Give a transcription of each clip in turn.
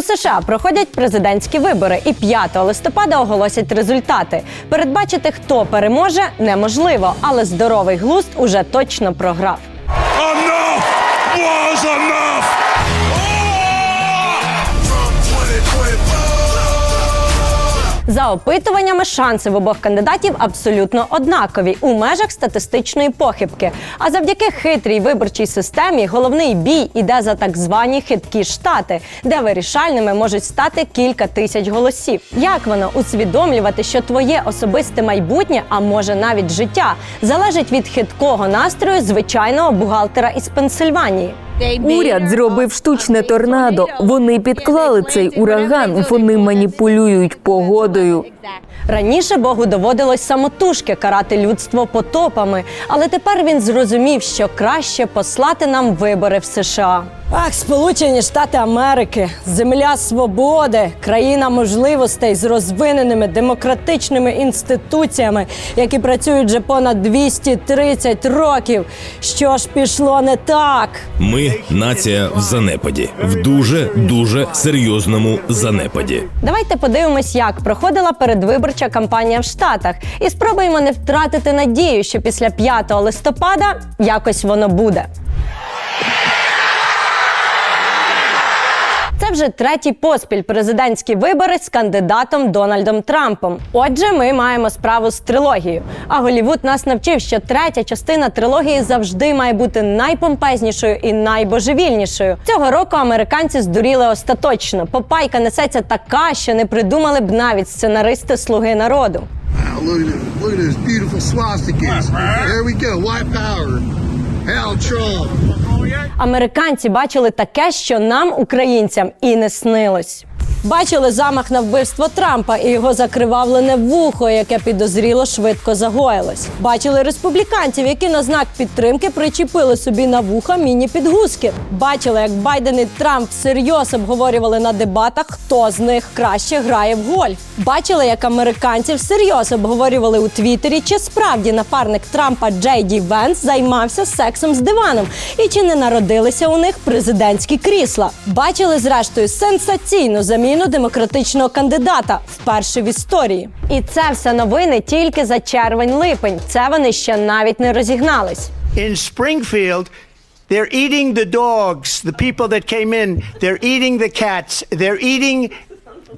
У США проходять президентські вибори, і 5 листопада оголосять результати. Передбачити, хто переможе, неможливо, але здоровий глузд уже точно програв. Enough was enough! За опитуваннями шанси в обох кандидатів абсолютно однакові у межах статистичної похибки. А завдяки хитрій виборчій системі головний бій іде за так звані хиткі штати, де вирішальними можуть стати кілька тисяч голосів. Як воно усвідомлювати, що твоє особисте майбутнє, а може навіть життя, залежить від хиткого настрою звичайного бухгалтера із Пенсильванії. Уряд зробив штучне торнадо. Вони підклали цей ураган. Вони маніпулюють погодою. Раніше Богу доводилось самотужки карати людство потопами, але тепер він зрозумів, що краще послати нам вибори в США. Ах, Сполучені Штати Америки, земля свободи, країна можливостей з розвиненими демократичними інституціями, які працюють вже понад 230 років. Що ж пішло не так? Ми нація в занепаді, в дуже дуже серйозному занепаді. Давайте подивимось, як проходила передвиборча кампанія в Штатах, і спробуємо не втратити надію, що після 5 листопада якось воно буде. Це вже третій поспіль президентські вибори з кандидатом Дональдом Трампом. Отже, ми маємо справу з трилогією. А Голівуд нас навчив, що третя частина трилогії завжди має бути найпомпезнішою і найбожевільнішою. Цього року американці здуріли остаточно. Попайка несеться така, що не придумали б навіть сценаристи Слуги народу. Wow, look at this. Look at this beautiful swastikas. There we go. White power. Hal Trump. Американці бачили таке, що нам, українцям, і не снилось. Бачили замах на вбивство Трампа і його закривавлене вухо, яке підозріло швидко загоїлось. Бачили республіканців, які на знак підтримки причепили собі на вуха міні-підгузки. Бачили, як Байден і Трамп всерйоз обговорювали на дебатах, хто з них краще грає в гольф. Бачили, як американці всерйоз обговорювали у Твіттері, чи справді напарник Трампа Джей Ді Венс займався сексом з диваном, і чи не народилися у них президентські крісла. Бачили, зрештою, сенсаційну заміну демократичного кандидата вперше в історії. І це все новини тільки за червень-липень. Це вони ще навіть не розігнались. in Springfield, they're eating the dogs, the people that came in. They're eating the cats. They're eating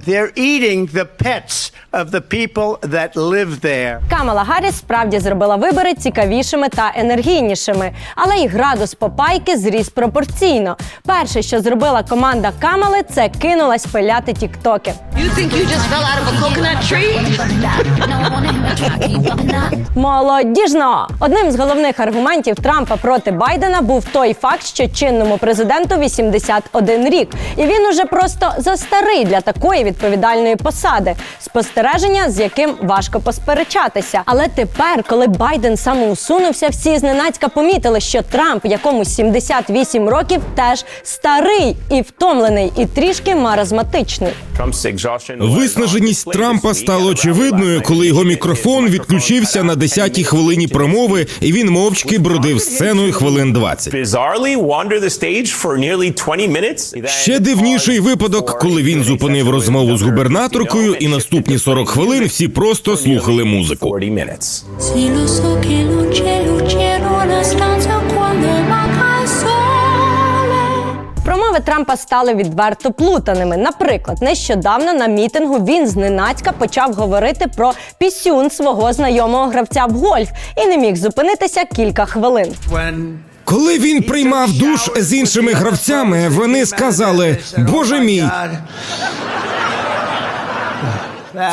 they're eating the pets of the people that live there. Камала Гарріс справді зробила вибори цікавішими та енергійнішими, але й градус попайки зріс пропорційно. Перше, що зробила команда Камали, це кинулась пиляти тіктоки. You think you just fell out of a coconut tree? Молодіжно! Одним з головних аргументів Трампа проти Байдена був той факт, що чинному президенту 81 рік, і він уже просто застарий для такої відповідальної посади. Спостереження, з яким важко посперечатися. Але тепер, коли Байден самоусунувся, всі зненацька помітили, що Трамп, якому 78 років, теж старий і втомлений, і трішки маразматичний. Виснаженість Трампа стала очевидною, коли його мікрофон відключився на 10-й хвилині промови, і він мовчки бродив сценою хвилин 20. bizarrely wander the stage for nearly 20 minutes. Ще дивніший випадок, коли він зупинив розмову з губернаторкою, і наступні 40 хвилин всі просто слухали музику. Трампа стали відверто плутаними. Наприклад, нещодавно на мітингу він зненацька почав говорити про пісюн свого знайомого гравця в гольф і не міг зупинитися кілька хвилин. When Коли він приймав душ з іншими гравцями, вони сказали: Боже мій,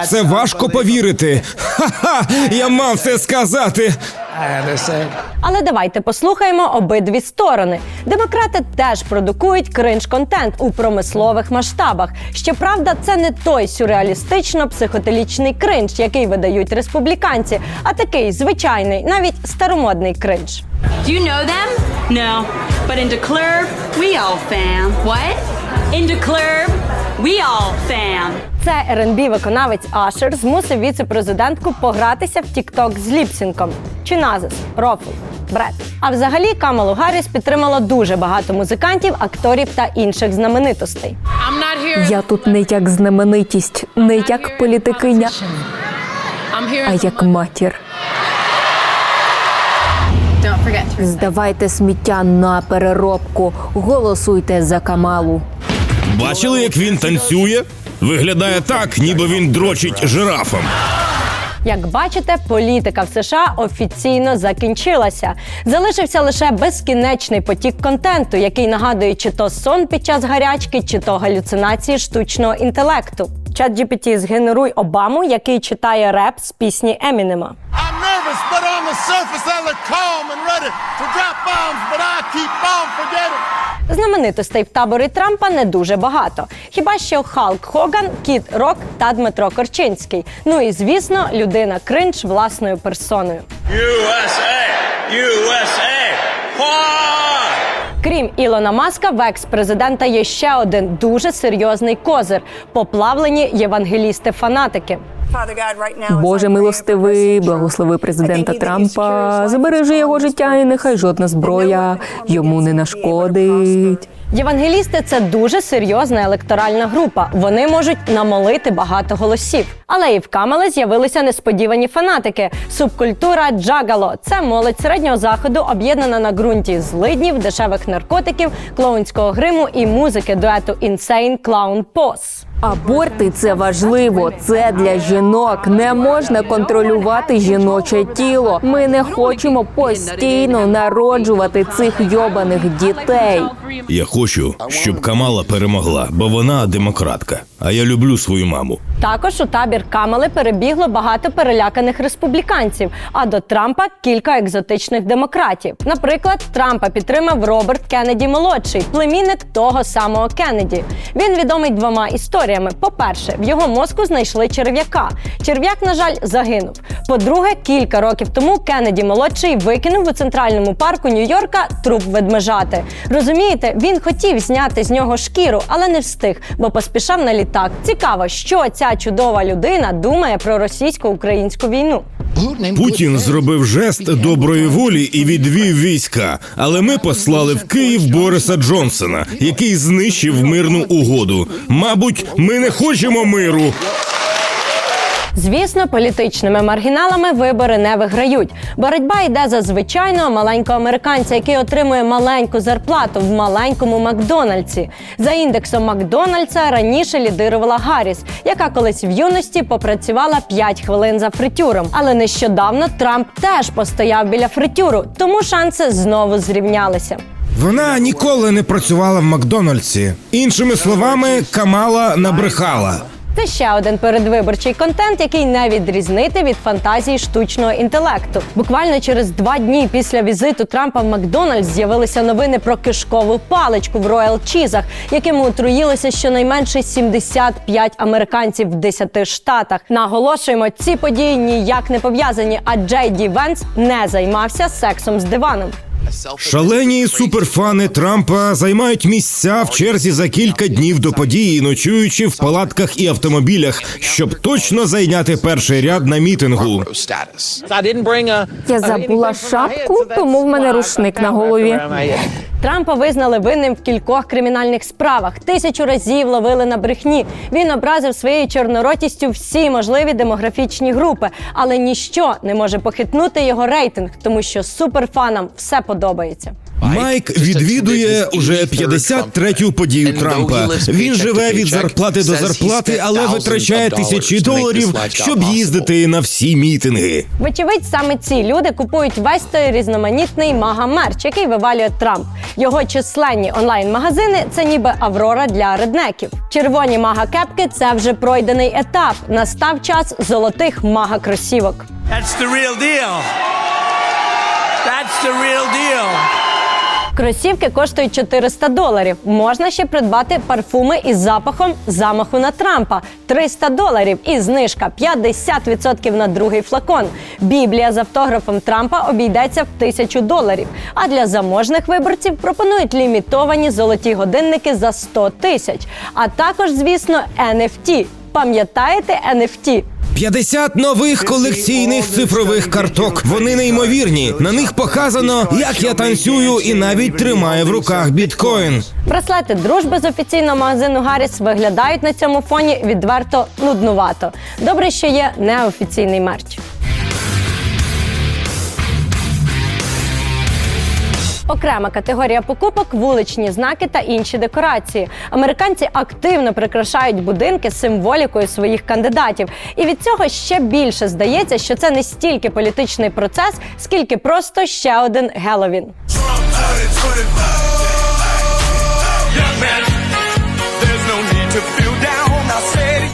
це важко повірити. Ха-ха, я мав це сказати. Але давайте послухаємо обидві сторони. Демократи теж продукують кринж-контент у промислових масштабах. Щоправда, це не той сюрреалістично-психотелічний кринж, який видають республіканці, а такий звичайний, навіть старомодний кринж. Do you know them? No. But in DeClerb, we all fam. What? In DeClerb, we all fam. Це rb виконавець Ашер змусив віце-президентку погратися в TikTok з ліпсінком. Чи назис, рофл, бред. А взагалі Камалу Гарріс підтримало дуже багато музикантів, акторів та інших знаменитостей. Я тут не як знаменитість, не як політикиня, а як матір. Здавайте сміття на переробку, голосуйте за Камалу. Бачили, як він танцює? Виглядає так, ніби він дрочить жирафом. Як бачите, політика в США офіційно закінчилася. Залишився лише безкінечний потік контенту, який нагадує чи то сон під час гарячки, чи то галюцинації штучного інтелекту. Чат GPT згенеруй Обаму, який читає реп з пісні Емінема. I'm nervous, but on the surface I look calm and ready to drop bombs, but I keep on forgetting. Знаменитостей в таборі Трампа не дуже багато. Хіба що Халк Хоган, Кіт Рок та Дмитро Корчинський. Ну і звісно, людина кринж власною персоною. USA! USA! Крім Ілона Маска, в екс-президента є ще один дуже серйозний козир поплавлені євангелісти-фанатики. Боже милостивий, благослови президента Трампа, забережи його життя, і нехай жодна зброя йому не нашкодить. Євангелісти це дуже серйозна електоральна група. Вони можуть намолити багато голосів. Але і в Камали з'явилися несподівані фанатики. Субкультура джагало це молодь середнього заходу, об'єднана на ґрунті злиднів, дешевих наркотиків, клоунського гриму і музики дуету Insane Clown Pose. Аборти це важливо. Це для жінок. Не можна контролювати жіноче тіло. Ми не хочемо постійно народжувати цих йобаних дітей. Я хочу, щоб Камала перемогла, бо вона демократка. А я люблю свою маму. Також у табір Камали перебігло багато переляканих республіканців, а до Трампа кілька екзотичних демократів. Наприклад, Трампа підтримав Роберт Кеннеді молодший, племінник того самого Кеннеді. Він відомий двома історіями. По-перше, в його мозку знайшли черв'яка. Черв'як, на жаль, загинув. По-друге, кілька років тому Кеннеді молодший викинув у центральному парку Нью-Йорка труп ведмежати. Розумієте, він хотів зняти з нього шкіру, але не встиг, бо поспішав на літак. Цікаво, що ця чудова людина думає про російсько-українську війну. Путін зробив жест доброї волі і відвів війська. Але ми послали в Київ Бориса Джонсона, який знищив мирну угоду. Мабуть, ми не хочемо миру. Звісно, політичними маргіналами вибори не виграють. Боротьба йде за звичайного маленького американця, який отримує маленьку зарплату в маленькому Макдональдсі. За індексом Макдональдса раніше лідирувала Гарріс, яка колись в юності попрацювала 5 хвилин за фритюром. Але нещодавно Трамп теж постояв біля фритюру, тому шанси знову зрівнялися. Вона ніколи не працювала в Макдональдсі. Іншими словами, Камала набрехала. Це ще один передвиборчий контент, який не відрізнити від фантазії штучного інтелекту. Буквально через два дні після візиту Трампа в Макдональдс з'явилися новини про кишкову паличку в Роял Чізах, якими отруїлися щонайменше 75 американців в 10 штатах. Наголошуємо, ці події ніяк не пов'язані, а Джей Ді Венс не займався сексом з диваном. Шалені суперфани Трампа займають місця в черзі за кілька днів до події, ночуючи в палатках і автомобілях, щоб точно зайняти перший ряд на мітингу. Я забула шапку, тому в мене рушник на голові. Трампа визнали винним в кількох кримінальних справах. Тисячу разів ловили на брехні. Він образив своєю чорноротістю всі можливі демографічні групи, але ніщо не може похитнути його рейтинг, тому що суперфанам все подобається. Майк відвідує уже 53-ю подію Трампа. Він живе від зарплати до зарплати, але витрачає тисячі доларів, щоб їздити на всі мітинги. Вочевидь, саме ці люди купують весь той різноманітний мага-мерч, який вивалює Трамп. Його численні онлайн-магазини це ніби аврора для реднеків. Червоні мага-кепки це вже пройдений етап. Настав час золотих мага-кросівок. That's the real deal. That's the real deal. Кросівки коштують 400 доларів. Можна ще придбати парфуми із запахом замаху на Трампа 300 доларів і знижка 50% на другий флакон. Біблія з автографом Трампа обійдеться в 1000 доларів. А для заможних виборців пропонують лімітовані золоті годинники за 100 тисяч. А також, звісно, NFT – Пам'ятаєте NFT? 50 нових колекційних цифрових карток. Вони неймовірні. На них показано, як я танцюю і навіть тримаю в руках біткоін. Браслети дружби з офіційного магазину Гарріс виглядають на цьому фоні відверто нуднувато. Добре, що є неофіційний мерч. Окрема категорія покупок вуличні знаки та інші декорації. Американці активно прикрашають будинки символікою своїх кандидатів. І від цього ще більше здається, що це не стільки політичний процес, скільки просто ще один Геловін.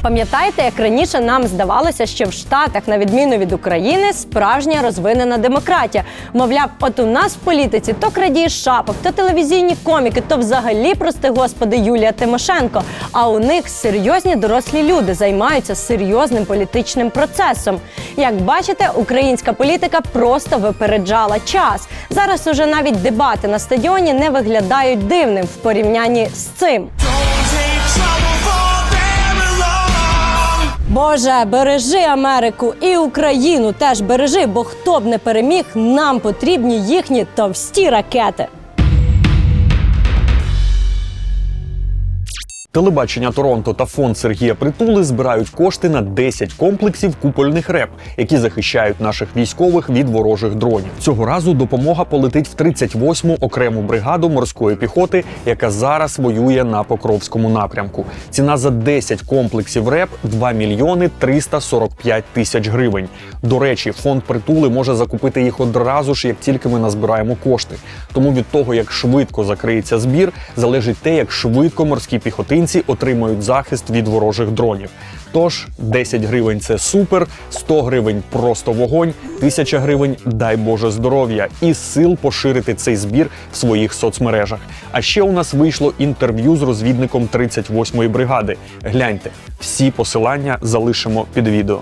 Пам'ятаєте, як раніше нам здавалося, що в Штатах, на відміну від України, справжня розвинена демократія. Мовляв, от у нас в політиці то крадії шапок, то телевізійні коміки, то взагалі, прости господи, Юлія Тимошенко. А у них серйозні дорослі люди займаються серйозним політичним процесом. Як бачите, українська політика просто випереджала час. Зараз уже навіть дебати на стадіоні не виглядають дивним в порівнянні з цим. Боже, бережи Америку і Україну теж бережи, бо хто б не переміг, нам потрібні їхні товсті ракети. Телебачення Торонто та фонд Сергія Притули збирають кошти на 10 комплексів купольних реп, які захищають наших військових від ворожих дронів. Цього разу допомога полетить в 38-му окрему бригаду морської піхоти, яка зараз воює на Покровському напрямку. Ціна за 10 комплексів реп 2 мільйони 345 тисяч гривень. До речі, фонд притули може закупити їх одразу ж, як тільки ми назбираємо кошти. Тому від того, як швидко закриється збір, залежить те, як швидко морські піхотинці отримають захист від ворожих дронів. Тож 10 гривень це супер, 100 гривень просто вогонь, 1000 гривень дай Боже здоров'я і сил поширити цей збір в своїх соцмережах. А ще у нас вийшло інтерв'ю з розвідником 38-ї бригади. Гляньте, всі посилання залишимо під відео.